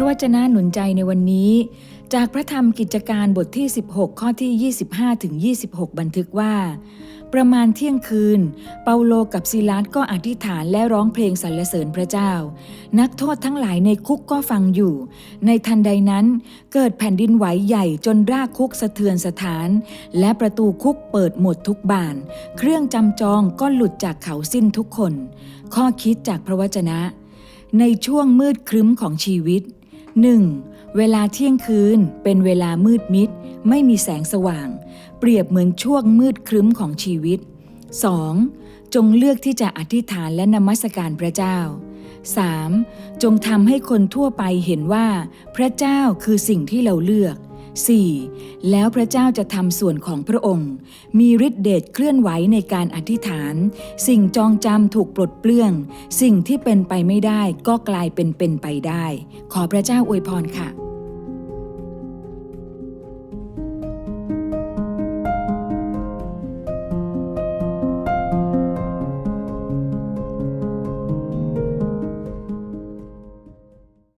ระวจนะหนุนใจในวันนี้ จากพระธรรมกิจการบทที่ 16 ข้อที่ 25 ถึง 26 บันทึกว่า ประมาณเที่ยงคืน เปาโลกับซิลาสก็อธิษฐานและร้องเพลงสรรเสริญพระเจ้า นักโทษทั้งหลายในคุกก็ฟังอยู่ ในทันใดนั้น เกิดแผ่นดินไหวใหญ่จนรากคุกสะเทือนสถาน และประตูคุกเปิดหมดทุกบาน เครื่องจำจองก็หลุดจากเขาสิ้นทุกคน ข้อคิดจากพระวจนะในช่วงมืดครึ้มของชีวิต 1. เวลาเที่ยงคืนเป็นเวลามืดมิด ไม่มีแสงสว่าง เปรียบเหมือนช่วงมืดครึ้มของชีวิต 2. จงเลือกที่จะอธิษฐานและนมัสการพระเจ้า 3. จงทำให้คนทั่วไปเห็นว่า พระเจ้าคือสิ่งที่เราเลือก 4. แล้วพระเจ้าจะทำส่วนของพระองค์ มีฤทธิเดชเคลื่อนไหวในการอธิษฐาน สิ่งจองจำถูกปลดเปลื้อง สิ่งที่เป็นไปไม่ได้ก็กลายเป็นเป็นไปได้ ขอพระเจ้าอวยพรค่ะ